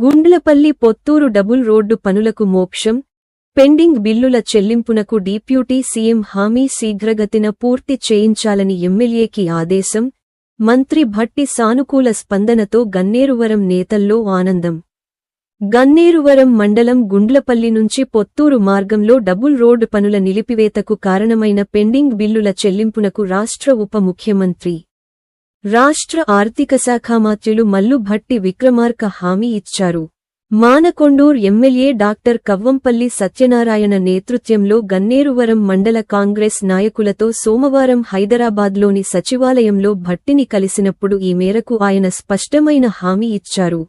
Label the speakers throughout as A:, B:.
A: Gundlapalli Potturu double road పనులకు మోక్షం pending బిల్లుల చెల్లింపునకు డిప్యూటీ సీఎం హామీ శీఘ్రగతిన పూర్తి చేయించాలని ఎమ్మెల్యేకి ఆదేశం మంత్రి భట్టి సానుకూల స్పందనతో గన్నేరువరం నేతల్లో ఆనందం. గన్నేరువరం మండలం గుండ్లపల్లి నుంచి పొత్తూరు మార్గంలో డబుల్ రోడ్డు పనుల నిలిపివేతకు కారణమైన పెండింగ్ బిల్లుల చెల్లింపునకు రాష్ట్ర ఉప ముఖ్యమంత్రి రాష్ట్ర ఆర్థిక శాఖ మంత్రులు మల్లు భట్టి విక్రమార్క హామీ ఇచ్చారు. మానకొండూర్ ఎమ్మెల్యే డాక్టర్ కవ్వంపల్లి సత్యనారాయణ నేతృత్వంలో గన్నేరువరం మండల కాంగ్రెస్ నాయకులతో సోమవారం హైదరాబాద్లోని సచివాలయంలో భట్టిని కలిసినప్పుడు ఈ మేరకు ఆయన స్పష్టమైన హామీ ఇచ్చారు.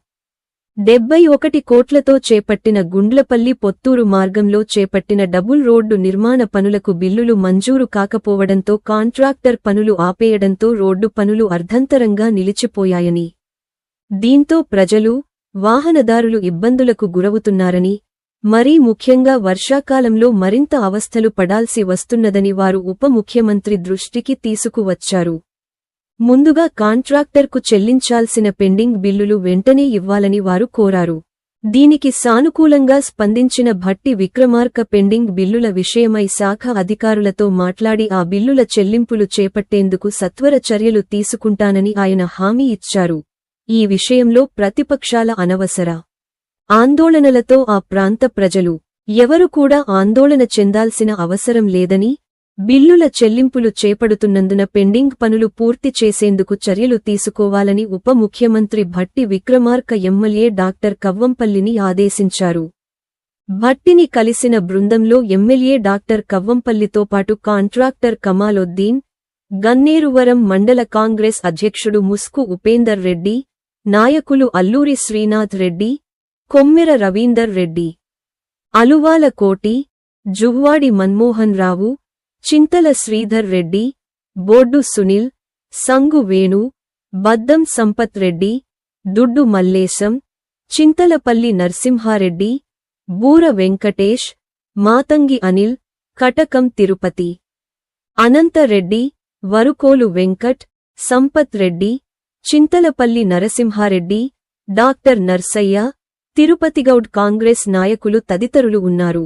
A: డెబ్బై ఒకటి కోట్లతో చేపట్టిన గుండ్లపల్లి పొత్తూరు మార్గంలో చేపట్టిన డబుల్ రోడ్డు నిర్మాణ పనులకు బిల్లులు మంజూరు కాకపోవడంతో కాంట్రాక్టర్ పనులు ఆపేయడంతో రోడ్డు పనులు అర్ధంతరంగా నిలిచిపోయాయని. దీంతో ప్రజలు వాహనదారులు ఇబ్బందులకు గురవుతున్నారని మరీ ముఖ్యంగా వర్షాకాలంలో మరింత అవస్థలు పడాల్సి వస్తున్నదని వారు ఉప ముఖ్యమంత్రి దృష్టికి తీసుకువచ్చారు. ముందుగా కాంట్రాక్టర్కు చెల్లించాల్సిన పెండింగ్ బిల్లులు వెంటనే ఇవ్వాలని వారు కోరారు. దీనికి సానుకూలంగా స్పందించిన భట్టి విక్రమార్క పెండింగ్ బిల్లుల విషయమై శాఖ అధికారులతో మాట్లాడి ఆ బిల్లుల చెల్లింపులు చేపట్టేందుకు సత్వర చర్యలు తీసుకుంటానని ఆయన హామీ ఇచ్చారు. ఈ విషయంలో ప్రతిపక్షాల అనవసర ఆందోళనలతో ఆ ప్రాంత ప్రజలు ఎవరు కూడా ఆందోళన చెందాల్సిన అవసరం లేదని బిల్లుల చెల్లింపులు చేపడుతున్నందున పెండింగ్ పనులు పూర్తి చేసేందుకు చర్యలు తీసుకోవాలని ఉప ముఖ్యమంత్రి భట్టి విక్రమార్క ఎమ్మెల్యే డాక్టర్ కవ్వంపల్లిని ఆదేశించారు. భట్టిని కలిసిన బృందంలో ఎమ్మెల్యే డాక్టర్ కవ్వంపల్లితో పాటు కాంట్రాక్టర్ కమాలొద్దీన్ గన్నేరువరం మండల కాంగ్రెస్ అధ్యక్షుడు ముస్కు ఉపేందర్ రెడ్డి నాయకులు అల్లూరి శ్రీనాథ్ రెడ్డి కొమ్మెర రవీందర్ రెడ్డి అలువాల కోటి జువ్వాడి మన్మోహన్ రావు చింతల శ్రీధర్ రెడ్డి బోర్డు సునీల్ సంగు వేణు బద్దం సంపత్ రెడ్డి దుడ్డు మల్లేశం చింతలపల్లి నర్సింహారెడ్డి బూర వెంకటేష్ మాతంగి అనిల్ కటకం తిరుపతి. అనంతరెడ్డి వరుకోలు వెంకట్ సంపత్ రెడ్డి చింతలపల్లి నరసింహారెడ్డి డాక్టర్ నర్సయ్య తిరుపతిగౌడ్ కాంగ్రెస్ నాయకులు తదితరులు ఉన్నారు.